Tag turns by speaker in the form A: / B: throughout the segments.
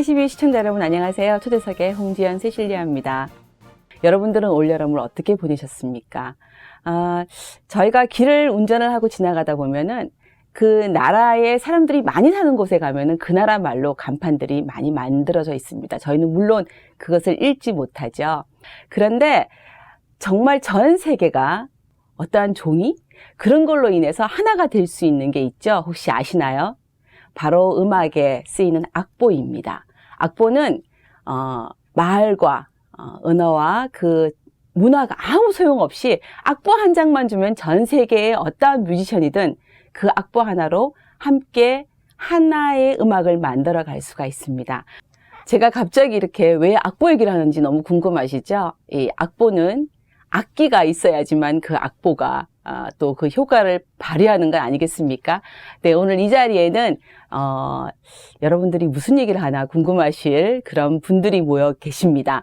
A: KCB 시청자 여러분 안녕하세요. 초대석의 홍지연 세실리아입니다. 여러분들은 올 여름을 어떻게 보내셨습니까? 아, 저희가 길을 운전을 하고 지나가다 보면은 그 나라의 사람들이 많이 사는 곳에 가면은 그 나라 말로 간판들이 많이 만들어져 있습니다. 저희는 물론 그것을 읽지 못하죠. 그런데 정말 전 세계가 어떠한 종이 그런 걸로 인해서 하나가 될 수 있는 게 있죠. 혹시 아시나요? 바로 음악에 쓰이는 악보입니다. 악보는 어, 말과 어, 언어와 그 문화가 아무 소용없이 악보 한 장만 주면 전 세계의 어떠한 뮤지션이든 그 악보 하나로 함께 하나의 음악을 만들어 갈 수가 있습니다. 제가 갑자기 이렇게 왜 악보 얘기를 하는지 너무 궁금하시죠? 이 악보는 악기가 있어야지만 그 악보가 아, 또 그 효과를 발휘하는 건 아니겠습니까? 네, 오늘 이 자리에는 어, 여러분들이 무슨 얘기를 하나 궁금하실 그런 분들이 모여 계십니다.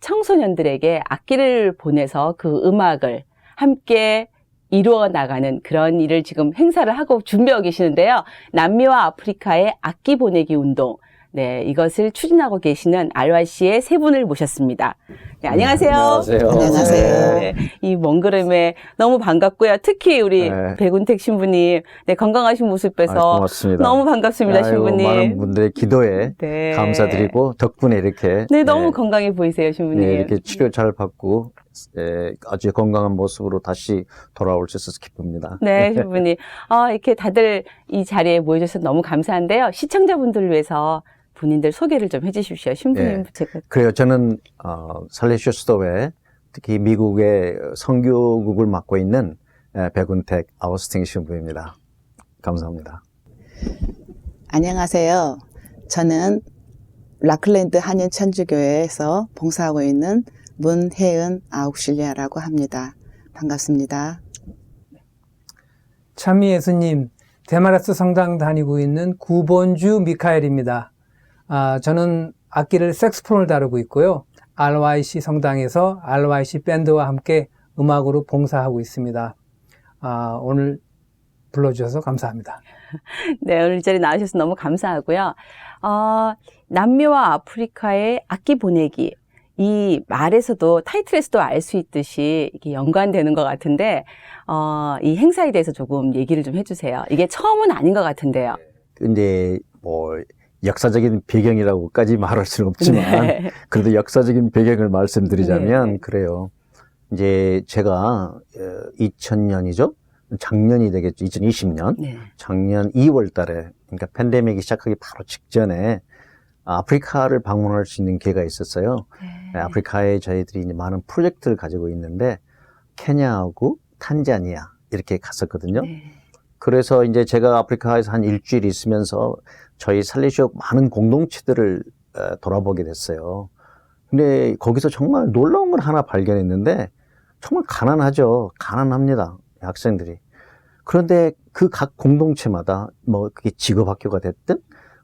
A: 청소년들에게 악기를 보내서 그 음악을 함께 이루어 나가는 그런 일을 지금 행사를 하고 준비하고 계시는데요. 남미와 아프리카의 악기 보내기 운동. 네, 이것을 추진하고 계시는 RYC의 세 분을 모셨습니다. 네, 안녕하세요.
B: 안녕하세요.
C: 안녕하세요.
A: 네, 이먼 걸음에 너무 반갑고요. 특히 우리
B: 네.
A: 백운택 신부님, 네, 건강하신 모습 뵈서
B: 고맙습니다.
A: 너무 반갑습니다,
B: 아이고,
A: 신부님.
B: 많은 분들의 기도에
A: 네.
B: 감사드리고 덕분에 이렇게
A: 네, 너무
B: 네,
A: 건강해 보이세요, 신부님.
B: 네, 이렇게 치료 잘 받고 에, 아주 건강한 모습으로 다시 돌아올 수 있어서 기쁩니다.
A: 네, 신부님. 아, 이렇게 다들 이 자리에 모여주셔서 너무 감사한데요. 시청자분들을 위해서 본인들 소개를 좀 해주십시오. 신부님,
B: 네.
A: 제가.
B: 그래요. 저는 어, 살레시오 수도에 특히 미국의 성교국을 맡고 있는 에, 백운택 아우스팅 신부입니다. 감사합니다.
C: 안녕하세요. 저는 라클랜드 한인 천주교회에서 봉사하고 있는 문혜은 아욱실리아라고 합니다. 반갑습니다.
D: 참미 예수님, 데마라스 성당 다니고 있는 구본주 미카엘입니다. 아, 저는 악기를 색스폰을 다루고 있고요. RYC 성당에서 RYC 밴드와 함께 음악으로 봉사하고 있습니다. 아, 오늘 불러주셔서 감사합니다.
A: 네, 오늘 이 자리에 나와주셔서 너무 감사하고요. 어, 남미와 아프리카의 악기 보내기. 이 말에서도 타이틀에서도 알 수 있듯이 이게 연관되는 것 같은데 어, 이 행사에 대해서 조금 얘기를 좀 해주세요. 이게 처음은 아닌 것 같은데요.
B: 근데 뭐 역사적인 배경이라고까지 말할 수는 없지만
A: 네.
B: 그래도 역사적인 배경을 말씀드리자면
A: 네.
B: 그래요. 이제 제가 2000년이죠. 작년이 되겠죠. 2020년.
A: 네.
B: 작년 2월 달에 그러니까 팬데믹이 시작하기 바로 직전에 아프리카를 방문할 수 있는 기회가 있었어요. 네, 아프리카에 저희들이 이제 많은 프로젝트를 가지고 있는데 케냐하고 탄자니아 이렇게 갔었거든요.
A: 네.
B: 그래서 이제 제가 아프리카에서 한 일주일 있으면서 저희 살레시오 많은 공동체들을 어, 돌아보게 됐어요. 근데 거기서 정말 놀라운 걸 하나 발견했는데 정말 가난하죠. 가난합니다. 학생들이. 그런데 그 각 공동체마다 뭐 그게 직업학교가 됐든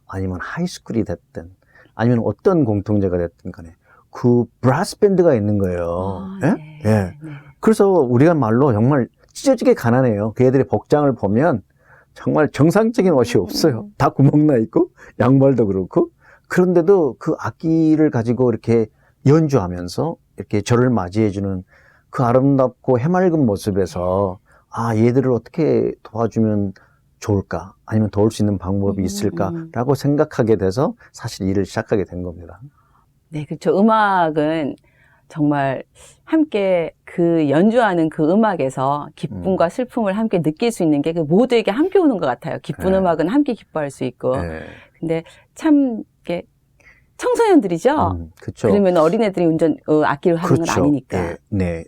B: 아니면 하이스쿨이 됐든 아니면 어떤 공통제가 됐든 간에 그 브라스 밴드가 있는 거예요.
A: 아,
B: 예?
A: 네.
B: 예.
A: 네.
B: 그래서 우리가 말로 정말 찢어지게 가난해요. 그 애들의 복장을 보면 정말 정상적인 옷이 없어요. 다 구멍 나 있고 양말도 그렇고 그런데도 그 악기를 가지고 이렇게 연주하면서 이렇게 저를 맞이해주는 그 아름답고 해맑은 모습에서 아 얘들을 어떻게 도와주면 좋을까 아니면 도울 수 있는 방법이
A: 음,
B: 있을까라고 생각하게 돼서 사실 일을 시작하게 된 겁니다.
A: 네, 그렇죠. 음악은 정말 함께 그 연주하는 그 음악에서 기쁨과 슬픔을 함께 느낄 수 있는 게 그 모두에게 함께 오는 것 같아요. 기쁜
B: 네.
A: 음악은 함께 기뻐할 수 있고.
B: 네.
A: 근데 참 이게 청소년들이죠.
B: 음, 그렇죠.
A: 그러면 어린애들이 운전 어, 악기를 하는 건 아니니까.
B: 네, 네.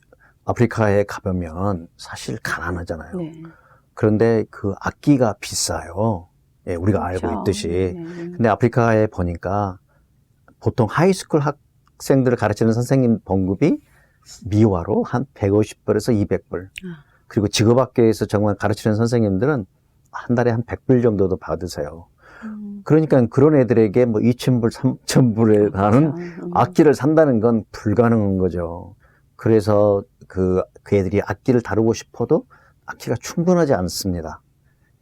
B: 아프리카에 가보면 사실 가난하잖아요.
A: 네.
B: 그런데 그 악기가 비싸요. 예, 우리가
A: 그렇죠.
B: 알고 있듯이.
A: 네.
B: 근데 아프리카에 보니까 보통 하이스쿨 학 생들을 가르치는 선생님 봉급이 미화로 한 150불에서 200불.
A: 아.
B: 그리고 직업학교에서 정말 가르치는 선생님들은 한 달에 한 100불 정도도 받으세요.
A: 음,
B: 그러니까 그런 애들에게 뭐 2,000불, 3,000불에 하는
A: 그렇죠. 음.
B: 악기를 산다는 건 불가능한 거죠. 그래서 그, 그 애들이 악기를 다루고 싶어도 악기가 충분하지 않습니다.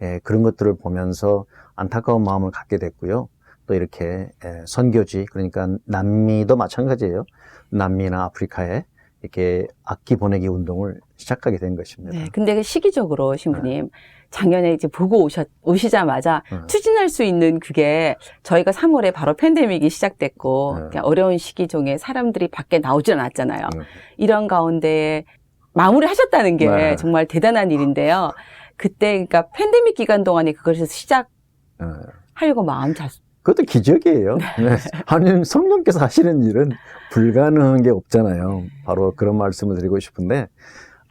B: 예, 그런 것들을 보면서 안타까운 마음을 갖게 됐고요. 또 이렇게 에, 선교지 그러니까 남미도 마찬가지예요. 남미나 아프리카에 이렇게 악기 보내기 운동을 시작하게 된 것입니다.
A: 네. 근데 그 시기적으로 신부님 작년에 이제 보고 오셨 오시자마자
B: 네.
A: 추진할 수 있는 그게 저희가 3월에 바로 팬데믹이 시작됐고
B: 네.
A: 그냥 어려운 시기 중에 사람들이 밖에 나오질 않았잖아요.
B: 음.
A: 이런 가운데 마무리하셨다는 게
B: 네.
A: 정말 대단한 일인데요. 그때 그러니까 팬데믹 기간 동안에 그것을 시작 하려고
B: 예.
A: 마음 잡.
B: 그것도 기적이에요. 네. 아니, 성령께서 하시는 일은 불가능한 게 없잖아요. 바로 그런 말씀을 드리고 싶은데,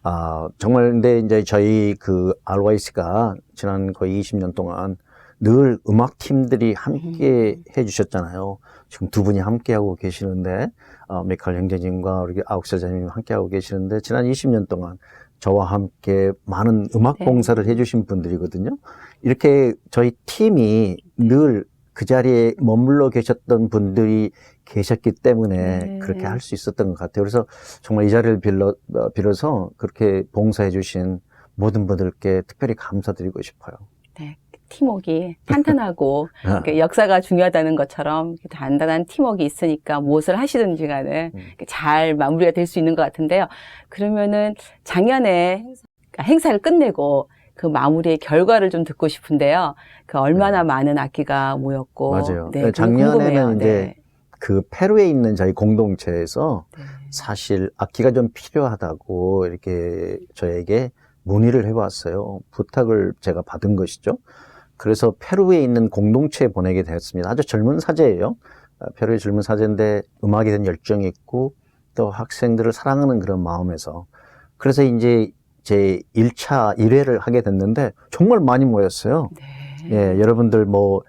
B: 아, 정말 근데 이제 저희 그 RYC가 지난 거의 20년 동안 늘 음악팀들이 함께 해주셨잖아요. 지금 두 분이 함께하고 계시는데, 어, 메칼 형제님과 우리 아욱사자님 함께하고 계시는데, 지난 20년 동안 저와 함께 많은 음악
A: 네.
B: 봉사를 해주신 분들이거든요. 이렇게 저희 팀이 늘 그 자리에 머물러 계셨던 분들이 계셨기 때문에
A: 네.
B: 그렇게 할 수 있었던 것 같아요. 그래서 정말 이 자리를 빌러, 어, 빌어서 그렇게 봉사해 주신 모든 분들께 특별히 감사드리고 싶어요.
A: 네. 팀워크가 탄탄하고
B: 아,
A: 그 역사가 중요하다는 것처럼 단단한 팀워크가 있으니까 무엇을 하시든지 간에
B: 음.
A: 잘 마무리가 될 수 있는 것 같은데요. 그러면은 작년에 그러니까 행사를 끝내고 그 마무리의 결과를 좀 듣고 싶은데요. 그 얼마나 많은 악기가 모였고.
B: 네. 맞아요.
A: 네,
B: 네, 작년에는. 이제 그 페루에 있는 저희 공동체에서
A: 네.
B: 사실 악기가 좀 필요하다고 이렇게 저에게 문의를 해왔어요. 부탁을 제가 받은 것이죠. 그래서 페루에 있는 공동체에 보내게 되었습니다. 아주 젊은 사제예요. 어, 페루의 젊은 사제인데 음악에 대한 열정이 있고 또 학생들을 사랑하는 그런 마음에서 그래서 이제 제 1차 1회를 하게 됐는데 정말 많이 모였어요.
A: 네.
B: 예, 여러분들 뭐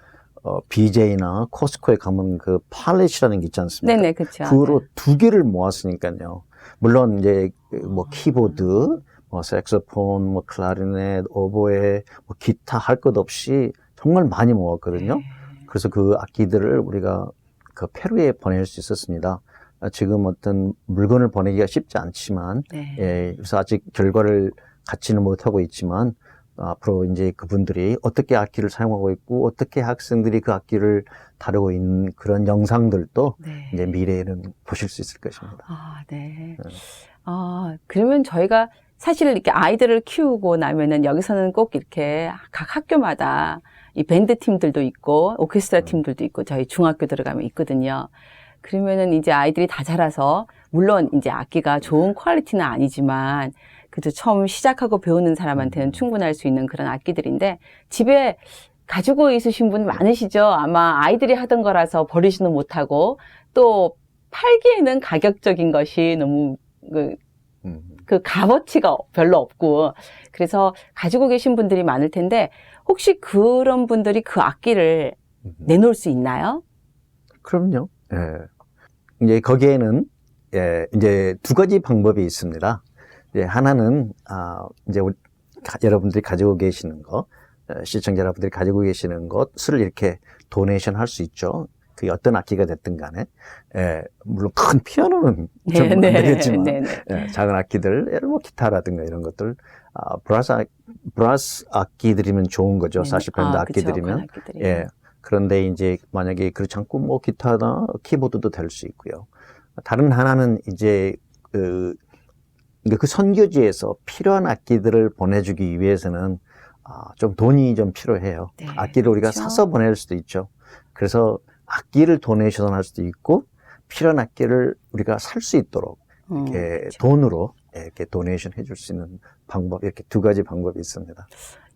B: 어, BJ나 코스코에 가면 그 팔렛이라는 게 있지 않습니까?
A: 네네, 그쵸.
B: 그로 두 개를 모았으니까요. 물론 이제 뭐 키보드, 뭐 색소폰, 뭐 클라리넷, 오보에, 뭐 기타 할 것 없이 정말 많이 모았거든요.
A: 네.
B: 그래서 그 악기들을 우리가 그 페루에 보낼 수 있었습니다. 아, 지금 어떤 물건을 보내기가 쉽지 않지만,
A: 네.
B: 예, 그래서 아직 결과를 갖지는 못하고 있지만, 앞으로 이제 그분들이 어떻게 악기를 사용하고 있고, 어떻게 학생들이 그 악기를 다루고 있는 그런 영상들도
A: 네.
B: 이제 미래에는 보실 수 있을 것입니다.
A: 아, 네.
B: 네.
A: 아, 그러면 저희가 사실 이렇게 아이들을 키우고 나면은 여기서는 꼭 이렇게 각 학교마다 이 밴드 팀들도 있고 오케스트라
B: 음.
A: 팀들도 있고 저희 중학교 들어가면 있거든요. 그러면은 이제 아이들이 다 자라서 물론 이제 악기가 좋은 퀄리티는 아니지만 그래도 처음 시작하고 배우는 사람한테는
B: 음.
A: 충분할 수 있는 그런 악기들인데 집에 가지고 있으신 분 많으시죠? 아마 아이들이 하던 거라서 버리지는 못하고 또 팔기에는 가격적인 것이 너무 그,
B: 음.
A: 그 값어치가 별로 없고 그래서 가지고 계신 분들이 많을 텐데 혹시 그런 분들이 그 악기를
B: 음.
A: 내놓을 수 있나요?
B: 그럼요. 예. 이제 거기에는 예, 이제 두 가지 방법이 있습니다. 이제 하나는 아, 이제 우리 가- 여러분들이 가지고 계시는 거, 어, 시청자 여러분들이 가지고 계시는 것을 이렇게 도네이션 할 수 있죠. 그게 어떤 악기가 됐든 간에. 예, 물론 큰 피아노는 좀안 되겠지만
A: 네, 네.
B: 예, 작은 악기들, 예를 뭐 기타라든가 이런 것들, 아, 브라스, 악- 브라스 악기들이면 좋은 거죠.
A: 네,
B: 사실 밴드
A: 아, 그쵸,
B: 악기들이면.
A: 그런 악기들이.
B: 예. 그런데 이제 만약에 그렇지 않고 뭐 기타나 키보드도 될 수 있고요. 다른 하나는 이제 그, 그러니까 그 선교지에서 필요한 악기들을 보내주기 위해서는 아, 좀 돈이 좀 필요해요.
A: 네,
B: 악기를 우리가
A: 그렇죠.
B: 사서 보낼 수도 있죠. 그래서 악기를 도네이션 할 수도 있고 필요한 악기를 우리가 살 수 있도록
A: 음,
B: 이렇게
A: 그렇죠.
B: 돈으로 이렇게 도네이션 해줄 수 있는 방법 이렇게 두 가지 방법이 있습니다.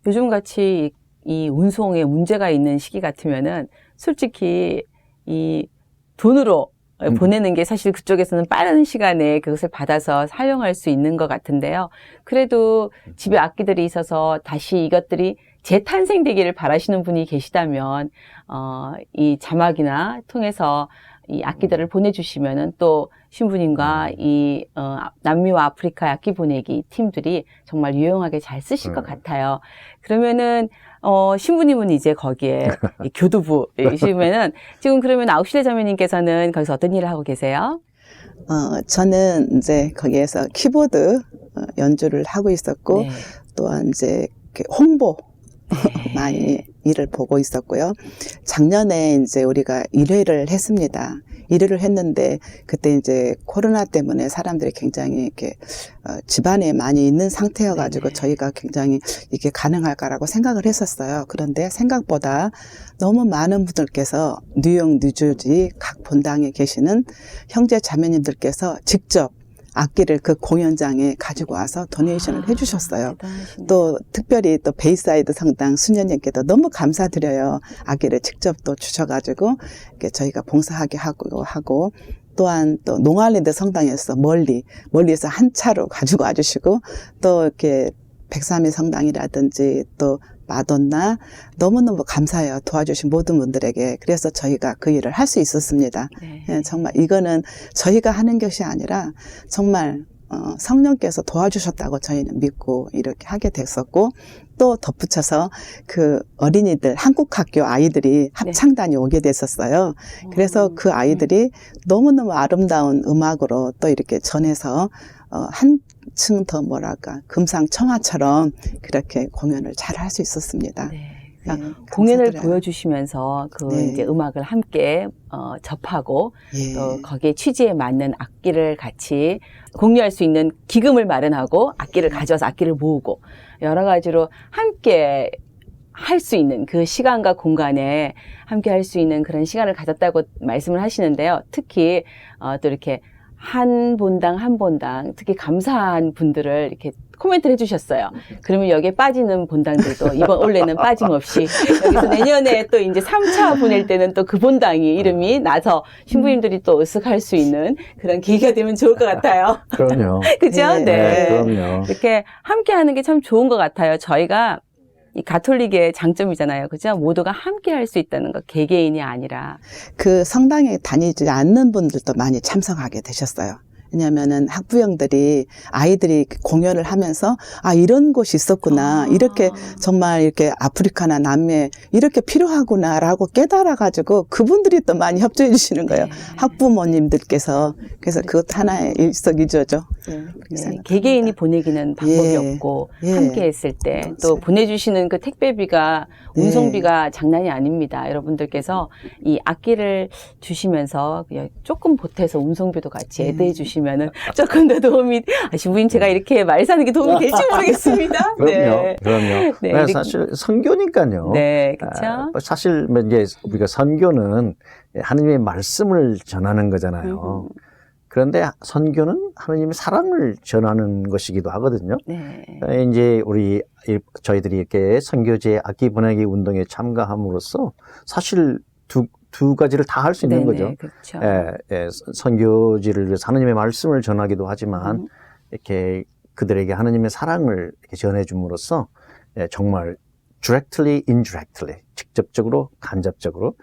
A: 요즘 같이 이 운송에 문제가 있는 시기 같으면은 솔직히 이 돈으로
B: 음.
A: 보내는 게 사실 그쪽에서는 빠른 시간에 그것을 받아서 사용할 수 있는 것 같은데요. 그래도 집에 악기들이 있어서 다시 이것들이 재탄생되기를 바라시는 분이 계시다면, 어, 이 자막이나 통해서 이 악기들을 보내주시면은 또 신부님과 이, 어, 남미와 아프리카 악기 보내기 팀들이 정말 유용하게 잘 쓰실 것
B: 네.
A: 같아요. 그러면은, 어, 신부님은 이제 거기에 이 교두부이시면은 지금 그러면 아웃실레 자매님께서는 거기서 어떤 일을 하고 계세요?
C: 어, 저는 이제 거기에서 키보드 어, 연주를 하고 있었고
A: 네.
C: 또한 이제 이렇게 홍보
A: 네.
C: 많이 일을 보고 있었고요. 작년에 이제 우리가 1회를 했습니다. 1회를 했는데 그때 이제 코로나 때문에 사람들이 굉장히 이렇게 어, 집안에 많이 있는 상태여 가지고. 저희가 굉장히 이게 가능할까라고 생각을 했었어요. 그런데 생각보다 너무 많은 분들께서 뉴욕, 뉴저지 각 본당에 계시는 형제 자매님들께서 직접 악기를 그 공연장에 가지고 와서 도네이션을
A: 아,
C: 해주셨어요.
A: 대단하시네요.
C: 또 특별히 또 베이사이드 성당 수녀님께도 너무 감사드려요. 악기를 직접 또 주셔가지고 이렇게 저희가 봉사하게 하고 하고 또한 또 농알랜드 성당에서 멀리 멀리에서 한 차로 가지고 와주시고 또 이렇게 백삼위 성당이라든지 또 마돈나 너무너무 감사해요. 도와주신 모든 분들에게. 그래서 저희가 그 일을 할 수 있었습니다.
A: 네.
C: 예, 정말 이거는 저희가 하는 것이 아니라 정말 어, 성령께서 도와주셨다고 저희는 믿고 이렇게 하게 됐었고 또 덧붙여서 그 어린이들 한국 학교 아이들이 합창단이 오게 됐었어요. 그래서
A: 음,
C: 그 아이들이 너무너무 아름다운 음악으로 또 이렇게 전해서 어, 한 층 더 뭐랄까 금상첨화처럼 그렇게 공연을 잘 할 수 있었습니다.
A: 네.
C: 아,
A: 그러니까 공연을
C: 감사드려요.
A: 보여주시면서 그
C: 네.
A: 이제 음악을 함께 어, 접하고
C: 예.
A: 또 거기에 취지에 맞는 악기를 같이 공유할 수 있는 기금을 마련하고 악기를 가져와서 악기를 모으고 여러 가지로 함께 할 수 있는 그 시간과 공간에 함께 할 수 있는 그런 시간을 가졌다고 말씀을 하시는데요. 특히 어, 또 이렇게 한 본당 한 본당 특히 감사한 분들을 이렇게 코멘트를 해주셨어요. 그러면 여기에 빠지는 본당들도 이번 올해는 빠짐없이 여기서 내년에 또 이제 3차 보낼 때는 또 그 본당이 이름이 나서 신부님들이 또 으쓱할 수 있는 그런 계기가 되면 좋을 것 같아요.
B: 그럼요.
A: 그죠?
C: 네.
A: 네.
B: 그럼요.
A: 이렇게 함께 하는 게 참 좋은 것 같아요. 저희가 이 가톨릭의 장점이잖아요. 그죠? 모두가 함께 할 수 있다는 거, 개개인이 아니라.
C: 그 성당에 다니지 않는 분들도 많이 참석하게 되셨어요. 왜냐면은 학부형들이 아이들이 공연을 하면서 아 이런 곳이 있었구나
A: 아.
C: 이렇게 정말 이렇게 아프리카나 남미에 이렇게 필요하구나라고 깨달아 가지고 그분들이 또 많이 협조해 주시는 거예요
A: 네.
C: 학부모님들께서 그래서 그것도 하나의 일석이조죠. 예,
A: 네,
C: 생각합니다.
A: 개개인이 보내기는 방법이
C: 예.
A: 없고
C: 예.
A: 함께 했을 때 또. 보내주시는 그 택배비가
C: 네.
A: 운송비가 장난이 아닙니다. 여러분들께서 이 악기를 주시면서 조금 보태서 운송비도 같이
C: 네.
A: 애드해 주시 면은 조금 더 도움이 아, 신부님 제가 이렇게 말 사는 게 도움이 될지 모르겠습니다.
B: 그럼요.
A: 네.
B: 그럼요.
A: 네,
B: 네, 사실 선교니까요.
A: 네, 그렇죠.
B: 아, 사실 뭐 이제 우리가 선교는 하느님의 말씀을 전하는 거잖아요. 그런데 선교는 하느님의 사랑을 전하는 것이기도 하거든요.
A: 네.
B: 어, 이제 우리 이- 저희들이 이렇게 선교제 악기 보내기 운동에 참가함으로써 사실 두, 두 가지를 다 할 수 있는
A: 네네,
B: 거죠.
A: 그렇죠.
B: 예, 예, 선교지를 위해서 하느님의 말씀을 전하기도 하지만
A: 음.
B: 이렇게 그들에게 하느님의 사랑을 이렇게 전해줌으로써 예, 정말 directly, indirectly 직접적으로 간접적으로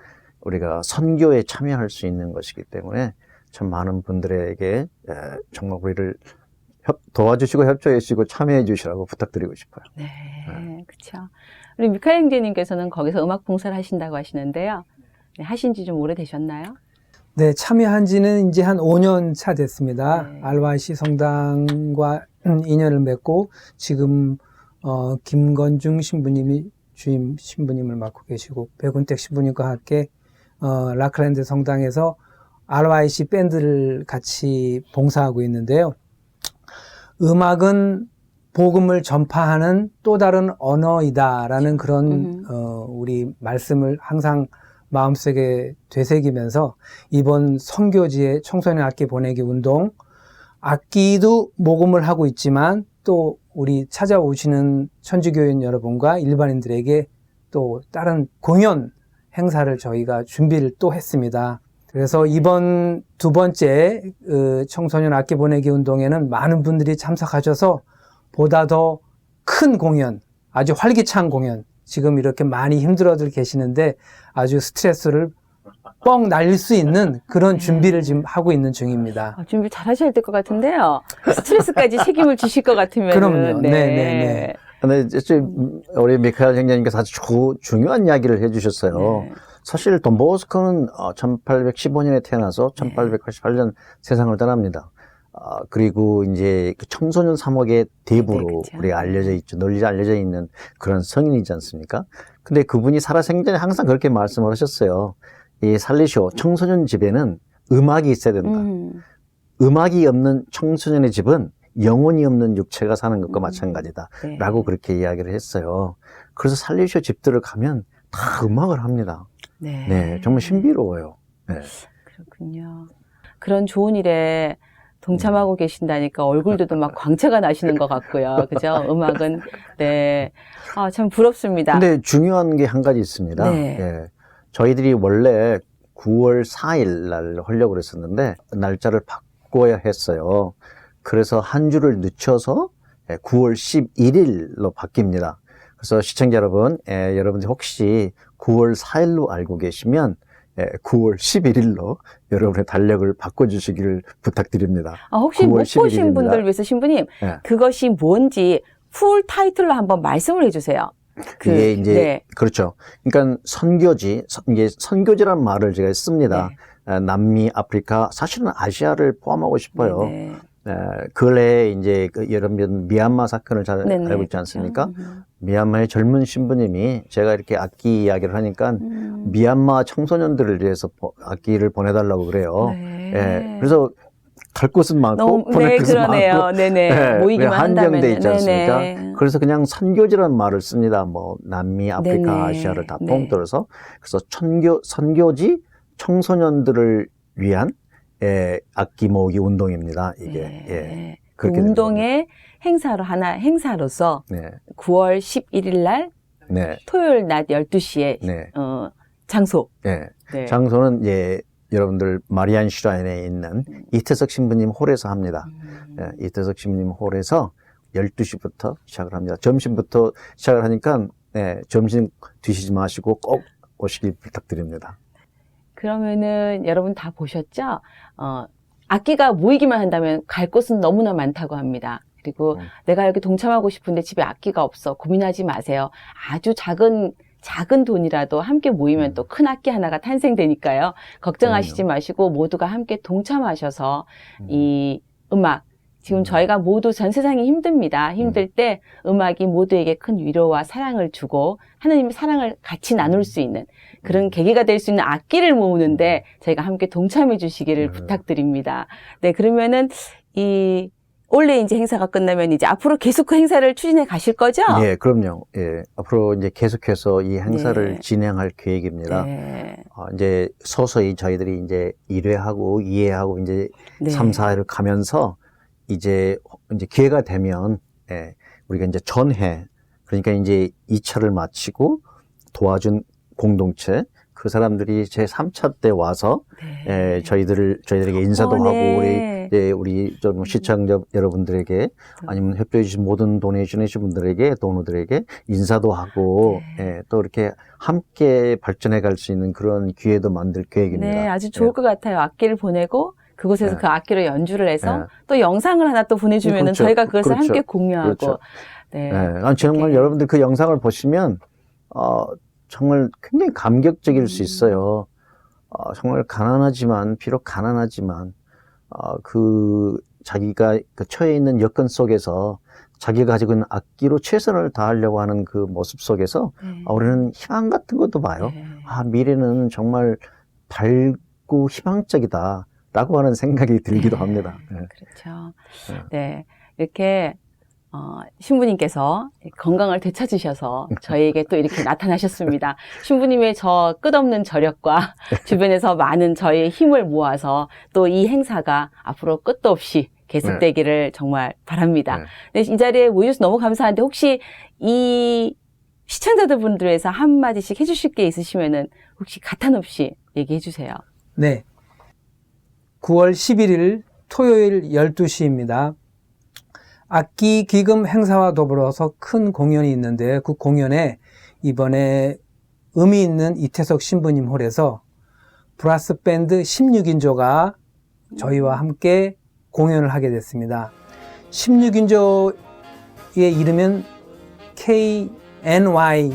B: 우리가 선교에 참여할 수 있는 것이기 때문에 참 많은 분들에게 예, 정말 우리를 협- 도와주시고 협조해 주시고 참여해 주시라고 부탁드리고 싶어요.
A: 네, 그렇죠. 우리 미카 형제님께서는 거기서 음악 봉사를 하신다고 하시는데요. 네, 하신 지 좀 오래되셨나요?
D: 네, 참여한 지는 이제 한 5년 차 됐습니다.
A: 네.
D: RYC 성당과 음, 인연을 맺고 지금 어, 김건중 신부님이 주임 신부님을 맡고 계시고 백운택 신부님과 함께 어, 라클랜드 성당에서 RYC 밴드를 같이 봉사하고 있는데요. 음악은 복음을 전파하는 또 다른 언어이다라는 그런
A: 음.
D: 어, 우리 말씀을 항상 마음속에 되새기면서 이번 선교지의 청소년 악기 보내기 운동 악기도 모금을 하고 있지만 또 우리 찾아오시는 천주교인 여러분과 일반인들에게 또 다른 공연 행사를 저희가 준비를 또 했습니다. 그래서 이번 두 번째 그 청소년 악기 보내기 운동에는 많은 분들이 참석하셔서 보다 더 큰 공연, 아주 활기찬 공연, 지금 이렇게 많이 힘들어들 계시는데 아주 스트레스를 뻥 날릴 수 있는 그런 준비를 지금 하고 있는 중입니다.
A: 아, 준비 잘 하셔야 될 것 같은데요. 스트레스까지 책임을 지실 것 같으면.
D: 그럼요. 네, 네, 네.
B: 근데 이제 좀 우리 미카엘 형제님께서 아주 조- 중요한 이야기를 해주셨어요.
A: 네.
B: 사실 돈 보스코는 어, 1815년에 태어나서 1888년 세상을 떠납니다. 아, 그리고 이제 그 청소년 3억의 대부로
A: 네.
B: 우리가 알려져 있죠. 널리 알려져 있는 그런 성인이지 않습니까? 근데 그분이 살아생전에 항상 그렇게 말씀을 하셨어요. 이 살리쇼 청소년 집에는 음악이 있어야 된다.
A: 음.
B: 음악이 없는 청소년의 집은 영혼이 없는 육체가 사는 것과
A: 음.
B: 마찬가지다.
A: 네.
B: 라고 그렇게 이야기를 했어요. 그래서 살리쇼 집들을 가면 다 음악을 합니다.
A: 네.
B: 네, 정말 신비로워요. 네.
A: 그렇군요. 그런 좋은 일에 동참하고 계신다니까 얼굴들도 막 광채가 나시는 것 같고요. 그죠? 음악은, 네. 아, 참 부럽습니다.
B: 근데 중요한 게 한 가지 있습니다.
A: 네.
B: 예. 저희들이 원래 9월 4일 날 하려고 그랬었는데 날짜를 바꿔야 했어요. 그래서 한 주를 늦춰서 예, 9월 11일로 바뀝니다. 그래서 시청자 여러분, 예, 여러분들 혹시 9월 4일로 알고 계시면 예, 9월 11일로 여러분의 달력을 바꿔주시기를 부탁드립니다.
A: 아, 혹시
B: 9월
A: 못 보신
B: 11일입니다.
A: 분들 위해서 신부님,
B: 네.
A: 그것이 뭔지 풀 타이틀로 한번 말씀을 해주세요. 그,
B: 이게 이제
A: 네.
B: 그렇죠. 그러니까 선교지, 선- 이게 선교지란 말을 제가 씁니다. 에, 남미, 아프리카, 사실은 아시아를 포함하고 싶어요.
A: 네.
B: 에, 근래에 이제 그 여러분 미얀마 사건을 잘
A: 네네.
B: 알고 있지 않습니까?
A: 그렇죠.
B: 미얀마의 젊은 신부님이 제가 이렇게 악기 이야기를 하니까
A: 음.
B: 미얀마 청소년들을 위해서 보- 악기를 보내달라고 그래요.
A: 네.
B: 예, 그래서 갈 곳은 많고
A: 너무,
B: 보낼
A: 네,
B: 곳은
A: 그러네요.
B: 많고
A: 네네.
B: 예,
A: 모이기만.
B: 한정돼 있지 않습니까?
A: 네네.
B: 그래서 그냥 선교지라는 말을 씁니다. 뭐 남미, 아프리카,
A: 네네.
B: 아시아를 다
A: 네.
B: 통틀어서 그래서 천교 선교지 청소년들을 위한 예, 악기 모으기 운동입니다. 이게
A: 네.
B: 예,
A: 그
B: 그렇게 되는
A: 운동의 행사로 하나 행사로서
B: 네,
A: 9월 11일 날
B: 네,
A: 토요일 낮 12시에
B: 네,
A: 어, 장소.
B: 네.
A: 네.
B: 장소는 예, 여러분들 마리안 슈라인에 있는 이태석 신부님 홀에서 합니다.
A: 음.
B: 예, 이태석 신부님 홀에서 12시부터 시작을 합니다. 점심부터 시작을 하니까 예, 점심 드시지 마시고 꼭 오시길 부탁드립니다.
A: 그러면은 여러분 다 보셨죠? 어, 악기가 모이기만 한다면 갈 곳은 너무나 많다고 합니다. 그리고
B: 음.
A: 내가 여기 동참하고 싶은데 집에 악기가 없어. 고민하지 마세요. 아주 작은 작은 돈이라도 함께 모이면
B: 음.
A: 또큰 악기 하나가 탄생되니까요. 걱정하시지 마시고 모두가 함께 동참하셔서
B: 음.
A: 이 음악 지금
B: 음.
A: 저희가 모두 전 세상이 힘듭니다. 힘들 때 음악이 모두에게 큰 위로와 사랑을 주고 하나님의 사랑을 같이 나눌 수 있는 그런 계기가 될 수 있는 악기를 모으는데 저희가 함께 동참해 주시기를
B: 음.
A: 부탁드립니다. 네, 그러면은 이 올해 이제 행사가 끝나면 이제 앞으로 계속 그 행사를 추진해 가실 거죠?
B: 예, 그럼요. 예, 앞으로 이제 계속해서 이 행사를
A: 네.
B: 진행할 계획입니다.
A: 네.
B: 어, 이제 서서히 저희들이 이제 1회하고 2회하고 이제
A: 네.
B: 3, 4회를 가면서 이제 이제 기회가 되면 예, 우리가 이제 전회 그러니까 이제 2차를 마치고 도와준 공동체 그 사람들이 제 3차 때 와서
A: 네.
B: 예, 저희들을 저희들에게 인사도
A: 어,
B: 하고
A: 네.
B: 우리 예, 우리 좀 시청자 여러분들에게 아니면 협조해 주신 모든 도네이션 해 주신 분들에게 도노들에게 인사도 하고
A: 네.
B: 예, 또 이렇게 함께 발전해 갈 수 있는 그런 기회도 만들 계획입니다.
A: 네, 아주 좋을 것 같아요. 악기를 보내고 그곳에서
B: 네.
A: 그 악기로 연주를 해서
B: 네.
A: 또 영상을 하나 또 보내주면 은
B: 그렇죠.
A: 저희가 그것을
B: 그렇죠.
A: 함께 공유하고
B: 그렇죠.
A: 네.
B: 예, 아니, 정말
A: 이렇게.
B: 여러분들 그 영상을 보시면 어, 정말 굉장히 감격적일 수
A: 음.
B: 있어요. 어, 정말 가난하지만 비록 가난하지만 어, 그 자기가 그 처해 있는 여건 속에서 자기가 가지고 있는 악기로 최선을 다하려고 하는 그 모습 속에서
A: 네.
B: 아, 우리는 희망 같은 것도 봐요.
A: 네.
B: 아, 미래는 정말 밝고 희망적이다 라고 하는 생각이 들기도
A: 네.
B: 합니다. 예.
A: 그렇죠.
B: 네.
A: 네. 이렇게, 어, 신부님께서 건강을 되찾으셔서 저희에게 또 이렇게 나타나셨습니다. 신부님의 저 끝없는 저력과 주변에서 많은 저희의 힘을 모아서 또 이 행사가 앞으로 끝도 없이 계속되기를 정말 바랍니다.
B: 네.
A: 네, 이 자리에 모여주셔서 너무 감사한데 혹시 이 시청자들 분들에서 한마디씩 해주실 게 있으시면은 혹시 가탄 없이 얘기해 주세요.
D: 네. 9월 11일 토요일 12시입니다. 악기 기금 행사와 더불어서 큰 공연이 있는데 그 공연에 이번에 의미 있는 이태석 신부님 홀에서 브라스 밴드 16인조가 저희와 함께 공연을 하게 됐습니다. 16인조의 이름은 KNY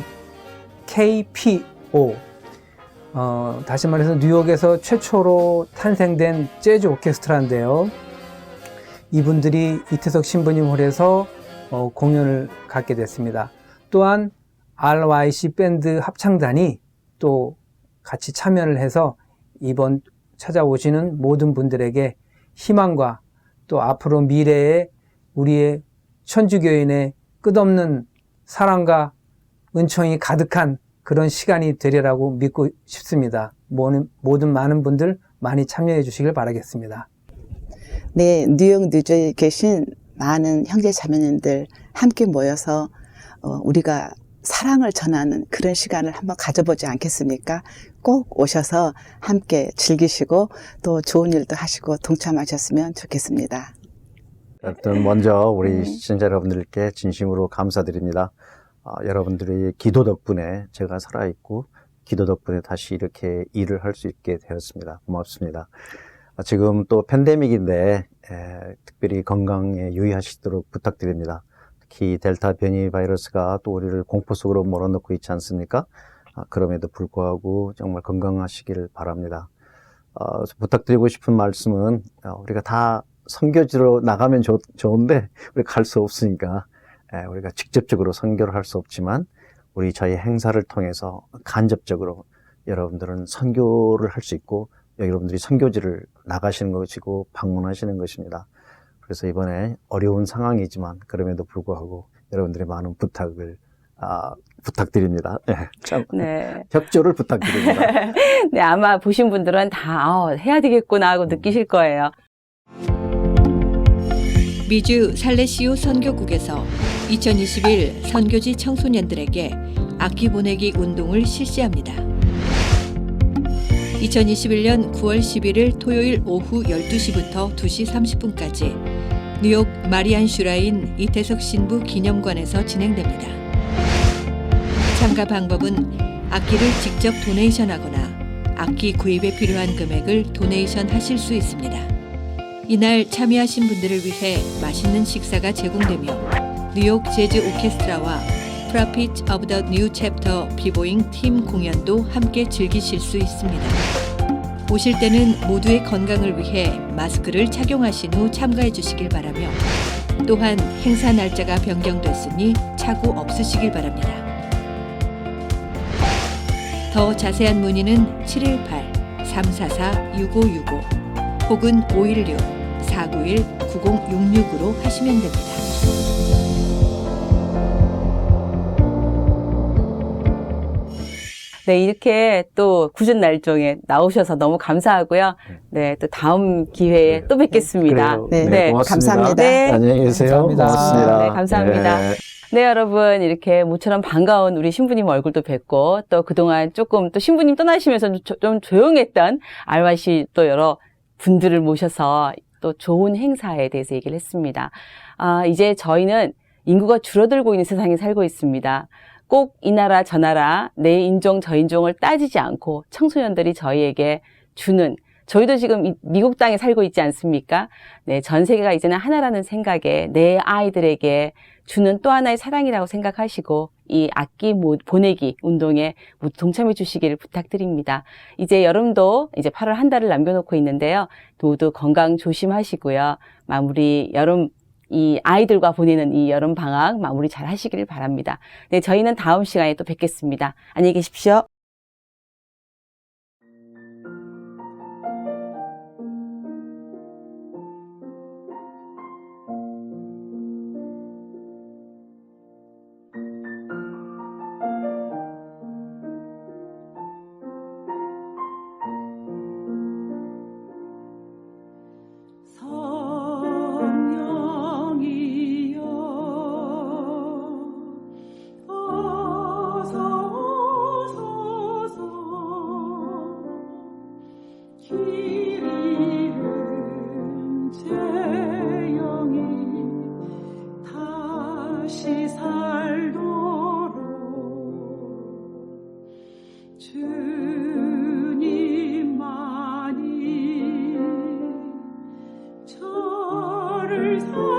D: KPO 어, 다시 말해서 뉴욕에서 최초로 탄생된 재즈 오케스트라인데요. 이분들이 이태석 신부님 홀에서 어, 공연을 갖게 됐습니다. 또한 RYC 밴드 합창단이 또 같이 참여를 해서 이번 찾아오시는 모든 분들에게 희망과 또 앞으로 미래에 우리의 천주교인의 끝없는 사랑과 은총이 가득한 그런 시간이 되리라고 믿고 싶습니다. 모든, 모든 많은 분들 많이 참여해 주시길 바라겠습니다.
C: 네, 뉴욕 뉴저지에 계신 많은 형제 자매님들 함께 모여서 어, 우리가 사랑을 전하는 그런 시간을 한번 가져보지 않겠습니까? 꼭 오셔서 함께 즐기시고 또 좋은 일도 하시고 동참하셨으면 좋겠습니다.
B: 먼저 우리 시청자 여러분들께 진심으로 감사드립니다. 아, 여러분들의 기도 덕분에 제가 살아있고 기도 덕분에 다시 이렇게 일을 할 수 있게 되었습니다. 고맙습니다. 아, 지금 또 팬데믹인데 에, 특별히 건강에 유의하시도록 부탁드립니다. 특히 델타 변이 바이러스가 또 우리를 공포 속으로 몰아넣고 있지 않습니까? 아, 그럼에도 불구하고 정말 건강하시기를 바랍니다. 어, 부탁드리고 싶은 말씀은 어, 우리가 다 선교지로 나가면 좋, 좋은데 우리 갈 수 없으니까 에, 우리가 직접적으로 선교를 할 수 없지만 우리 저희 행사를 통해서 간접적으로 여러분들은 선교를 할 수 있고 여러분들이 선교지를 나가시는 것이고 방문하시는 것입니다. 그래서 이번에 어려운 상황이지만 그럼에도 불구하고 여러분들의 많은 부탁을 아, 부탁드립니다. 예, 참
A: 네.
B: 협조를 부탁드립니다.
A: 네, 아마 보신 분들은 다 어, 해야 되겠구나 하고 느끼실 거예요.
E: 미주 살레시오 선교국에서 2021 선교지 청소년들에게 악기 보내기 운동을 실시합니다. 2021년 9월 11일 토요일 오후 12시부터 2시 30분까지 뉴욕 마리안 슈라인 이태석 신부 기념관에서 진행됩니다. 참가 방법은 악기를 직접 도네이션하거나 악기 구입에 필요한 금액을 도네이션 하실 수 있습니다. 이날 참여하신 분들을 위해 맛있는 식사가 제공되며 뉴욕 재즈 오케스트라와 Prophet of the New Chapter 비보잉 팀 공연도 함께 즐기실 수 있습니다. 오실 때는 모두의 건강을 위해 마스크를 착용하신 후 참가해 주시길 바라며 또한 행사 날짜가 변경됐으니 착오 없으시길 바랍니다. 더 자세한 문의는 718-344-6565 혹은 516-491-9066으로 하시면 됩니다.
A: 네, 이렇게 또 굳은 날종에 나오셔서 너무 감사하고요. 네, 또 다음 기회에 또 뵙겠습니다.
B: 그래요.
C: 네,
A: 네,
B: 고맙습니다.
C: 감사합니다.
A: 네.
B: 안녕히 계세요.
D: 감사합니다.
B: 고맙습니다.
A: 네, 감사합니다.
B: 네.
A: 네, 여러분, 이렇게 모처럼 반가운 우리 신부님 얼굴도 뵙고, 또 그동안 조금 또 신부님 떠나시면서 좀, 조- 좀 조용했던 알바시 또 여러 분들을 모셔서 또 좋은 행사에 대해서 얘기를 했습니다. 아, 이제 저희는 인구가 줄어들고 있는 세상에 살고 있습니다. 꼭 이 나라 저 나라 내 인종 저 인종을 따지지 않고 청소년들이 저희에게 주는 저희도 지금 이- 미국 땅에 살고 있지 않습니까? 네, 전 세계가 이제는 하나라는 생각에 내 아이들에게 주는 또 하나의 사랑이라고 생각하시고 이 악기 모- 보내기 운동에 동참해 주시기를 부탁드립니다. 이제 여름도 이제 8월 한 달을 남겨놓고 있는데요. 모두 건강 조심하시고요. 마무리 여름 이 아이들과 보내는 이 여름 방학 마무리 잘 하시기를 바랍니다. 네, 저희는 다음 시간에 또 뵙겠습니다. 안녕히 계십시오.
C: praise